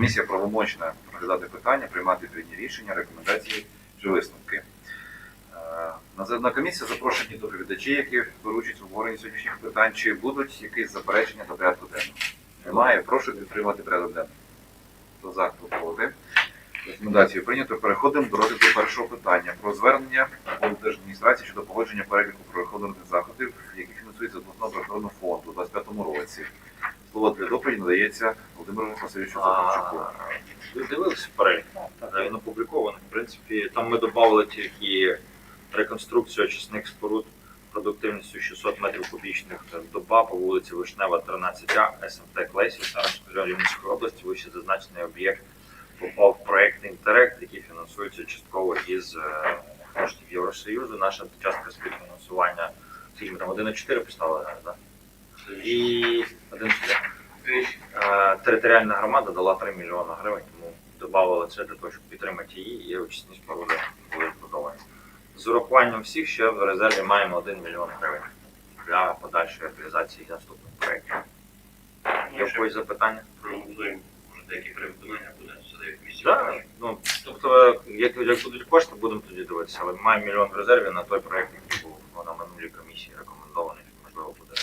Комісія правомочна розглядати питання, приймати відповідні рішення, рекомендації чи висновки. Е, На комісію запрошені доповідачі, які беруть в обговоренні сьогоднішніх питань. Чи будуть якісь заперечення до порядку денного? Немає. Прошу підтримати порядок денний. Хто за, хто проти. Рекомендацію прийнято. Переходимо до розгляду першого питання про звернення облдержадміністрації щодо погодження переліку правоохоронних заходів, які фінансуються з обласного природного фонду у 2025 році. Слово для доповіді надається Володимиру Васильовичу Захарчуку. Ви дивилися перелік? Він опублікований. В принципі, там ми додали тільки реконструкцію очисних споруд продуктивністю 600 метрів кубічних доба по вулиці Вишнева, 13А, СМТ Клейсів, Саранської Рівненської області. Вище зазначений об'єкт попав в проєктний інтерект, який фінансується частково із е, коштів Євросоюзу. Наша частка співфінансування скільки ми там 1,4 поставили, да? І 1,4. Територіальна громада дала 3 мільйони гривень, тому додавали це для того, щоб підтримати її і очисні споруди були збудовані. З урахуванням всіх ще в резерві маємо 1 мільйон гривень для подальшої реалізації наступних проєктів. Є запитання? Проголосуємо, може деякі перевиконання буде комісія. Так, ну, тобто, як, як будуть кошти, будемо тоді дивитися, але маємо мільйон в резерві на той проєкт, який був на минулій комісії рекомендований, можливо, буде.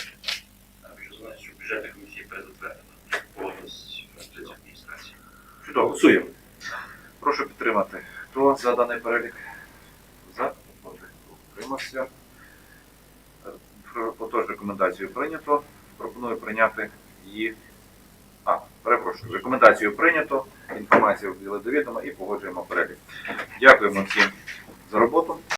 Так, що знаєш, що бюджетна комісія перезатвердила Голосуємо. Прошу підтримати. Хто за даний перелік? За? Утримався. Отож, рекомендацію прийнято. Пропоную прийняти її. А, перепрошую, рекомендацію прийнято, інформацію вділи до відома і погоджуємо перелік. Дякуємо всім за роботу.